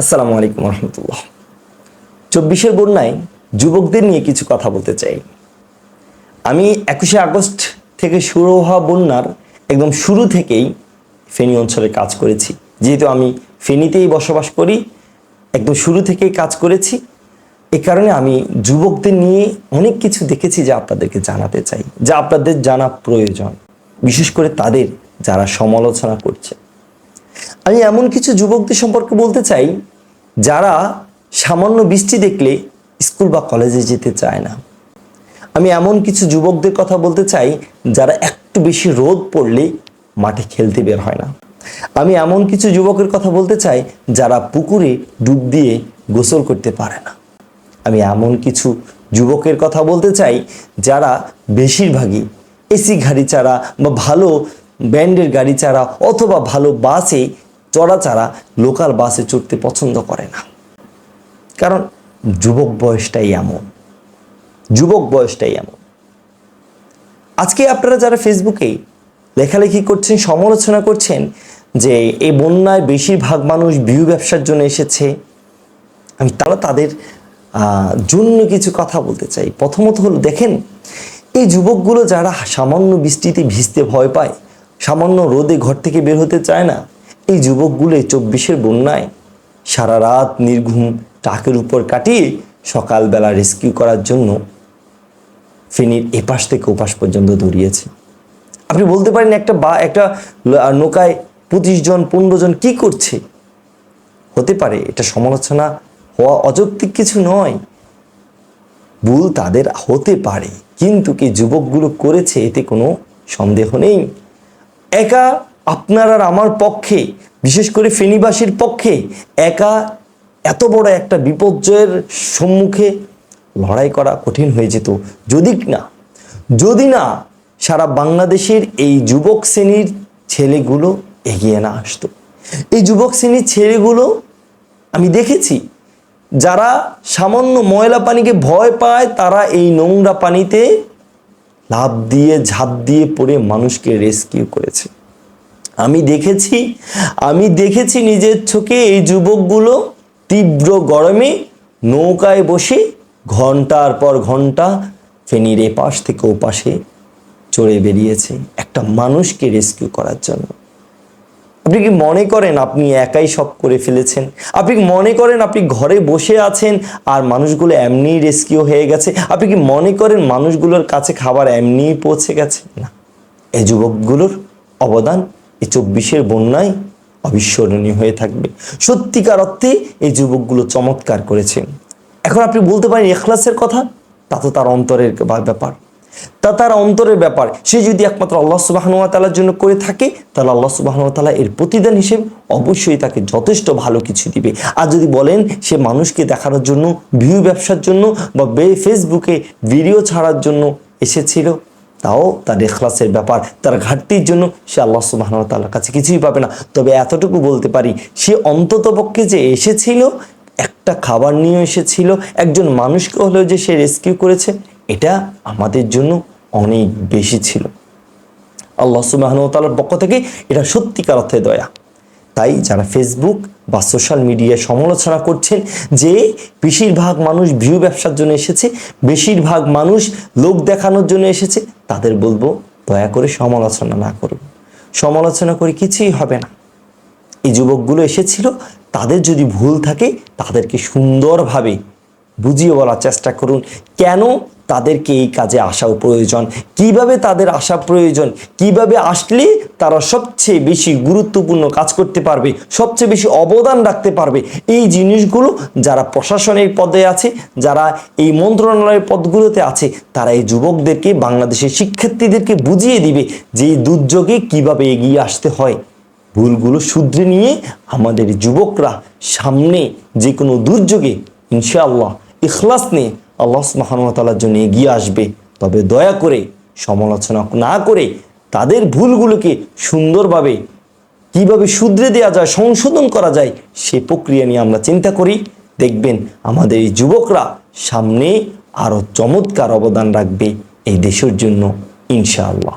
আসসালামু আলাইকুম রহমতুল্লাহ। চব্বিশের বন্যায় যুবকদের নিয়ে কিছু কথা বলতে চাই। আমি একুশে আগস্ট থেকে শুরু হওয়া বন্যার একদম শুরু থেকেই ফেনী অঞ্চলে কাজ করেছি। যেহেতু আমি ফেনীতেই বসবাস করি, একদম শুরু থেকেই কাজ করেছি। এ কারণে আমি যুবকদের নিয়ে অনেক কিছু দেখেছি যা আপনাদেরকে জানাতে চাই, যা আপনাদের জানা প্রয়োজন। বিশেষ করে তাদের যারা সমালোচনা করছে। আমি এমন কিছু যুবকদের সম্পর্কে বলতে চাই যারা সামান্য বৃষ্টি দেখলে স্কুল বা কলেজে যেতে চায় না। আমি এমন কিছু যুবকদের কথা বলতে চাই যারা একটু বেশি রোদ পড়লে মাঠে খেলতে বের হয় না। আমি এমন কিছু যুবকের কথা বলতে চাই যারা পুকুরে ডুব দিয়ে গোসল করতে পারে না। আমি এমন কিছু যুবকের কথা বলতে চাই যারা বেশিরভাগই এসি গাড়ি ছাড়া বা ভালো ব্যান্ডের গাড়ি ছাড়া অথবা ভালো বাসে চড়া লোকাল বাসে চড়তে পছন্দ করে না। কারণ যুবক বয়সটাই এমন। যুবক বয়সটাই এমন। আজকে আপনারা যারা ফেসবুকে লেখালেখি করছেন, সমালোচনা করছেন যে এই বন্যায় বেশিরভাগ মানুষ বিহু ব্যবসার জন্য এসেছে, আমি তারা তাদের জন্য কিছু কথা বলতে চাই। প্রথমত হলো, দেখেন, এই যুবকগুলো যারা সামান্য বৃষ্টিতে ভিজতে ভয় পায়, সামান্য রোদে ঘর থেকে বের হতে চায় না এই যুবকগুলো এই চব্বিশের বন্যায় সারা রাত নির্ঘুম টাকের উপর কাটিয়ে সকালবেলা রেস্কিউ করার জন্য ফেনীর এপাশ থেকে ওপাশ পর্যন্ত দৌড়িয়েছে। আপনি বলতে পারেন একটা বা, একটা নৌকায় পঁচিশ জন, পনেরো জন কি করছে? হতে পারে, এটা সমালোচনা হওয়া অযৌক্তিক কিছু নয়। ভুল তাদের হতে পারে, কিন্তু কি যুবকগুলো করেছে এতে কোনো সন্দেহ নেই? একা আপনার আর আমার পক্ষে, বিশেষ করে ফেনীবাসীর পক্ষে, একা এত বড় একটা বিপর্যয়ের সম্মুখে লড়াই করা কঠিন হয়ে যেত। যদি না যদি না সারা বাংলাদেশের এই যুবক শ্রেণির ছেলেগুলো এগিয়ে না আসতো। এই যুবক শ্রেণির ছেলেগুলো আমি দেখেছি, যারা সামান্য ময়লা পানিকে ভয় পায়, তারা এই নোংরা পানিতে লাভ দিয়ে, ঝাঁপ দিয়ে পড়ে মানুষকে রেস্কিউ করেছে। আমি দেখেছি আমি দেখেছি নিজের চোখে এই যুবকগুলো তীব্র গরমে নৌকায় বসে ঘণ্টার পর ঘণ্টা ফেনীর এপাশ থেকে ওপাশে চড়ে বেরিয়েছে একটা মানুষকে রেস্কিউ করার জন্য। আপনি কি মনে করেন আপনি একাই সব করে ফেলেছেন? আপনি কি মনে করেন আপনি ঘরে বসে আছেন আর মানুষগুলো এমনিই রেস্কিউ হয়ে গেছে? আপনি কি মনে করেন মানুষগুলোর কাছে খাবার এমনিই পৌঁছে গেছে? না এই যুবকগুলোর অবদান এই চব্বিশের বন্যায় অবিস্মরণীয় হয়ে থাকবে। সত্যিকার অর্থে এই যুবকগুলো চমৎকার করেছে। এখন আপনি বলতে পারেন এখলাসের কথা, তা তো তার অন্তরের ব্যাপার। তা তার অন্তরের ব্যাপার। সে যদি একমাত্র আল্লাহ সুবাহানুয়া তালার জন্য করে থাকে, তাহলে আল্লাহ সুবাহানুয়া তালা এর প্রতিদান হিসেবে অবশ্যই তাকে যথেষ্ট ভালো কিছু দিবে। আর যদি বলেন সে মানুষকে দেখানোর জন্য ভিউ ব্যবসার জন্য বে- ফেসবুকে ভিডিও ছাড়ার জন্য এসেছিল তাও তার এখলাসের ব্যাপার, তার ঘাটতির জন্য সে আল্লাহ সুবাহ তাল্লার কাছে কিছুই পাবে না। তবে এতটুকু বলতে পারি, সে অন্ততপক্ষে যে এসেছিল, একটা খাবার নিয়ে এসেছিল, একজন মানুষকে হলেও যে সে রেস্কিউ করেছে, এটা আমাদের জন্য অনেক বেশি ছিল। আল্লাহ সুবাহতালার পক্ষ থেকে এটা সত্যিকার অর্থে দয়া। তাই যারা ফেসবুক বা সোশ্যাল মিডিয়ায় সমালোচনা করছেন যে বেশিরভাগ মানুষ ভিউ ব্যবসার জন্য এসেছে, বেশিরভাগ মানুষ লোক দেখানোর জন্য এসেছে, তাদের বলব দয়া করে সমালোচনা না করুন। সমালোচনা করে কিছুই হবে না। এই যুবকগুলো এসেছিল, তাদের যদি ভুল থাকে, তাদেরকে সুন্দরভাবে বুঝিয়ে বলার চেষ্টা করুন। কেন তাদেরকে এই কাজে আসাও প্রয়োজন? কীভাবে তাদের আসা প্রয়োজন? কীভাবে আসলে তারা সবচেয়ে বেশি গুরুত্বপূর্ণ কাজ করতে পারবে, সবচেয়ে বেশি অবদান রাখতে পারবে? এই জিনিসগুলো যারা প্রশাসনের পদে আছে, যারা এই মন্ত্রণালয়ের পদগুলোতে আছে, তারা এই যুবকদেরকে, বাংলাদেশের শিক্ষার্থীদেরকে বুঝিয়ে দিবে যে এই দুর্যোগে কীভাবে এগিয়ে আসতে হয়। ভুলগুলো শুধরে নিয়ে আমাদের যুবকরা সামনে যে কোনো দুর্যোগে ইনশাআল্লাহ, ইখলাস নিয়ে আল্লাহ সুবাহানুতালার জন্য এগিয়ে আসবে। তবে দয়া করে, সমালোচনা না করে তাদের ভুলগুলোকে সুন্দরভাবে কীভাবে শুধরে দেওয়া যায়, সংশোধন করা যায়, সে প্রক্রিয়া নিয়ে আমরা চিন্তা করি। দেখবেন আমাদের এই যুবকরা সামনে আরও চমৎকার অবদান রাখবে এই দেশের জন্য, ইনশাআল্লাহ।